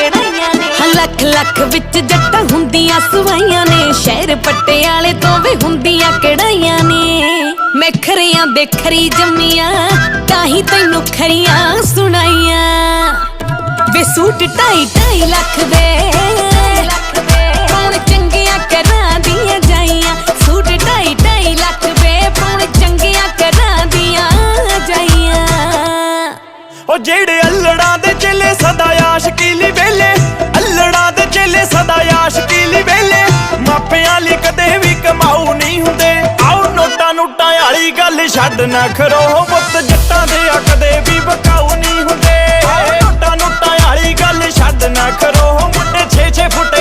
ਨੇ। ਲੱਖ ਲੱਖ ਵਿੱਚ ਜੱਟਾਂ ਹੁੰਦੀਆਂ ਸਵਾਈਆਂ ਨੇ। ਸ਼ਹਿਰ ਪਟਿਆਲੇ ਤੋਂ ਵੀ ਹੁੰਦੀਆਂ ਕਢਾਈਆਂ ਨੇ? ਮੈਂ ਖਰੀਆਂ ਦੇ ਖਰੀ ਜੰਮੀਆਂ ਤਾਂ ਹੀ ਤੈਨੂੰ ਖਰੀਆਂ ਸੁਣਾਈਆਂ। ਵੇ ਸੂਟ ਢਾਈ ਢਾਈ ਲੱਖ ਦੇ। ਕੌਣ ਚੰਗੀਆਂ ਵਾਲੀ ਗੱਲ ਛੱਡ ਨਾ ਖਰੋ ਮੁੱਤ ਜੱਟਾਂ ਦੇ ਅਕਦੇ ਵੀ ਬਕਾਉ ਨਹੀਂ ਹੁੰਦੇ। ਟੁੱਟਾਂ ਨੁੱਟਾਂ ਵਾਲੀ ਗੱਲ ਛੱਡ ਨਾ ਖਰੋ ਮੁੰਡੇ 6-6 ਫੁੱਟ